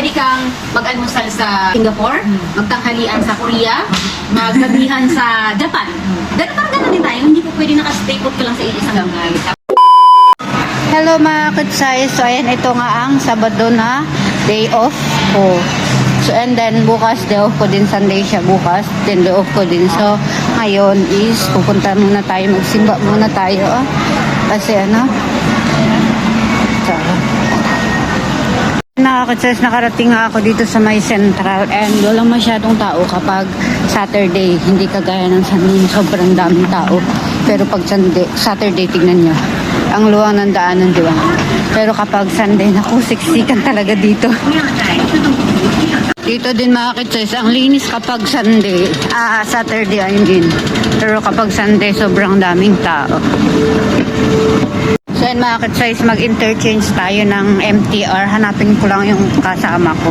pwede kang mag-almusal sa Singapore, magtanghalian sa Korea, maggabihan sa Japan. Ganun parang ganun din tayo. Hindi po pwede nakastay put ka lang sa isang lugar. Hello mga kutsay. So ayan, ito nga ang Sabado na day off ko. So and then bukas day off ko din Sunday siya bukas. Then day off ko din. So ngayon is pupunta muna tayo. Magsimba muna tayo. ah. Kasi ano? So, Nakakatsas, nakarating ako dito sa may central and walang masyadong tao kapag Saturday, hindi kagaya ng Sunday, sobrang daming tao. Pero pag Sunday, Saturday, tignan nyo, ang luwang ng daanan, di ba? Pero kapag Sunday, naku, siksikan talaga dito. Dito din mga kitsas, ang linis kapag Sunday, ah, Saturday, ayun din. Pero kapag Sunday, sobrang daming tao. Yun mga mag-interchange tayo ng MTR. Hanapin ko lang yung kasama ko.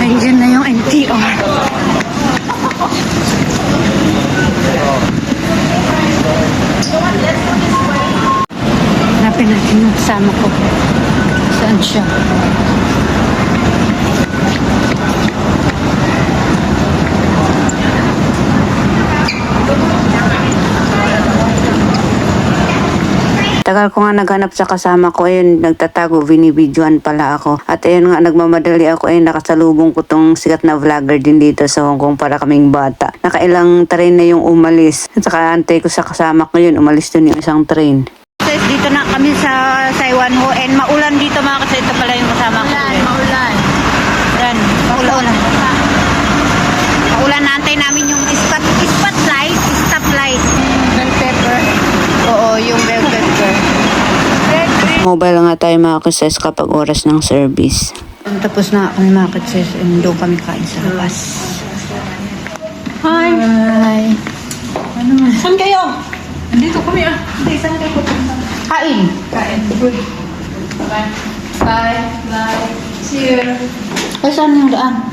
Nandiyan na yung MTR. Hanapin natin yung kasama ko. Saan siya? Tagal ko nga naghanap sa kasama ko, ayun, nagtatago, binibidyoan pala ako. At ayun nga, nagmamadali ako, ayun, nakasalubong ko tong sikat na vlogger din dito sa Hong Kong para kaming bata. Nakailang train na yung umalis. At saka antay ko sa kasama ko yun, umalis dun yung isang train. Dito na kami sa Taiwan Ho and maulan dito mga kasi ito pala yung kasama ko. Maulan, maulan. Yan, maulan. Maulan na antay namin yung spot, spotlight, stoplight. Bell pepper. Oo, yung bell pepper. Mobile nga tayo mga kapag oras ng service. Tapos na kami mga kases and doon kami kain sa labas. Hi! Hi! Saan kayo? Andito kami ah. Hindi, saan kayo pupunta? Kain! Kain. Good. Bye. Bye. Bye. See you. Ay, saan yung daan?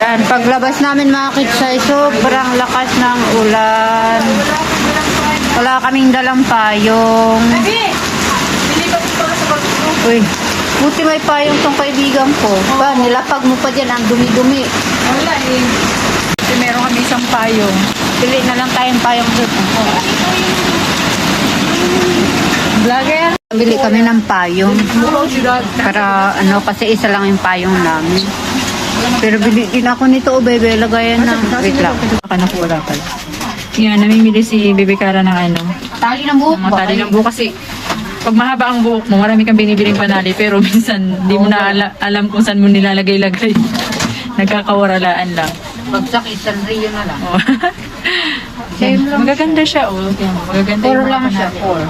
Yan, paglabas namin mga kitsay, sobrang lakas ng ulan. Wala kaming dalang payong. Hindi pa pa sa pagsuko. Uy, buti may payong tong kaibigan ko. Ba, nilapag mo pa dyan, ang dumi-dumi. Wala eh. Kasi meron kami isang payong. Pili na lang tayong payong doon. Vlogger? Bili kami ng payong. Para ano, kasi isa lang yung payong namin. Pero bili din ako nito, o bebe, lagayan ng... Wait lang. Baka nakula pala. Yan, namimili si Bibi Cara ng ano. Tali ng buhok tali ng buhok kasi pag mahaba ang buhok mo, marami kang binibiling panali pero minsan di mo na ala- alam kung saan mo nilalagay-lagay. Nagkakawaralaan lang. Bagsak, isang Rio na lang. Oh. Same lang. Magaganda siya, oh. Tingnan mo, Magaganda Four yung lang siya, four.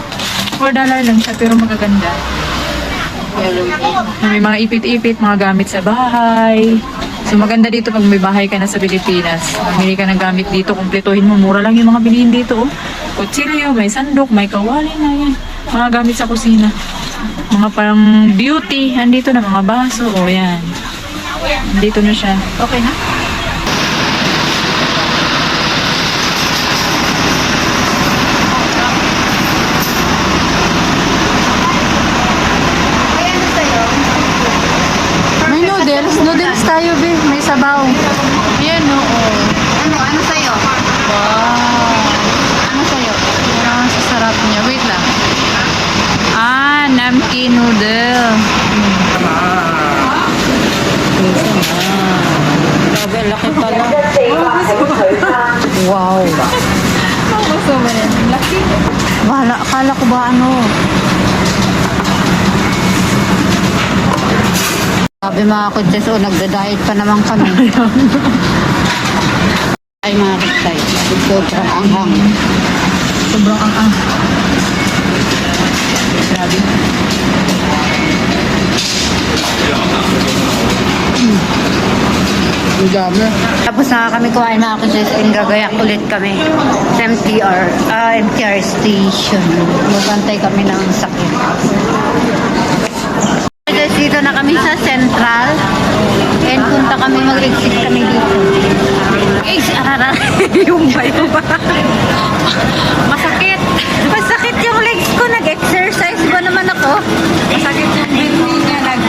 Four dollar lang siya, pero magaganda. May mga ipit-ipit, mga gamit sa bahay. So maganda dito pag may bahay ka na sa Pilipinas. Mamili ka ng gamit dito, kumpletuhin mo. Mura lang yung mga bilihin dito. Oh. Kutsilyo, may sandok, may kawali na yan. Mga gamit sa kusina. Mga parang beauty. Andito na mga baso. O yan. Andito na siya. Okay na? May noodles. Noodles tayo, be. May sabaw. Ayan, oo. Ano, ano sa'yo? Wow. Ano sa'yo? Ang sasarap niya. Wait lang. Namki noodle. Wow. Gusto mo yan. Laki. Wala, akala ko ba ano? Sabi mga kutses, oh, nagda-diet pa naman kami. Ay mga kutses, sobrang anghang. Sobrang ang Grabe. Ang dami. Tapos na kami kuhain mga kutses, and gagayak ulit kami sa MTR, ah, MTR station. Magantay kami ng sakit. Guys, dito na kami sa Central. And punta kami, mag-exit kami dito. Ex, arara. yung bayo ba? Masakit. Masakit yung legs ko. Nag-exercise ba naman ako? Sakit yung binti niya. Nag,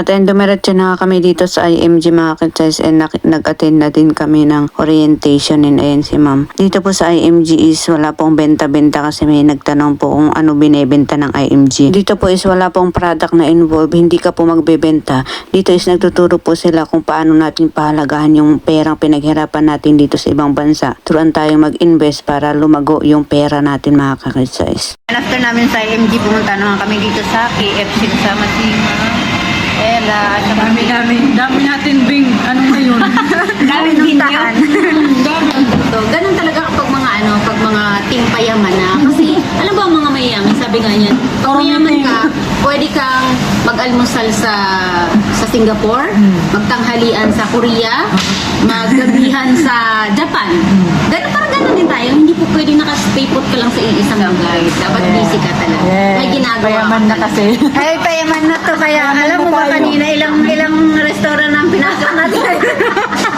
At ayun, dumiretso na kami dito sa IMG mga kids and nag-attend na din kami ng orientation and ayun si ma'am. Dito po sa IMG is wala pong benta-benta kasi may nagtanong po kung ano binebenta ng IMG. Dito po is wala pong product na involved, hindi ka po magbebenta. Dito is nagtuturo po sila kung paano natin pahalagahan yung perang pinaghirapan natin dito sa ibang bansa. Turuan tayong mag-invest para lumago yung pera natin mga kakids. After namin sa IMG, pumunta naman kami dito sa KFC kasama si Ella at saka Dami namin, dami natin bing, ano ngayon? Daming hintahan. So, ganun talaga kapag mga ano, pag mga team payaman na. Kasi, alam ba ang mga mayayaman, sabi nga niyan, pag mayaman ka, pwede kang mag-almusal sa sa Singapore, magtanghalian sa Korea, maggabihan sa Japan. Ganun, parang ganun din tayo. Hindi po pwede nakastay put ka lang sa iisang lugar. Dapat busy ka talaga. Ginagawa Payaman na kasi. Ay, payaman na to. Kaya alam mo ba kanina ilang ilang restaurant ang pinasok natin.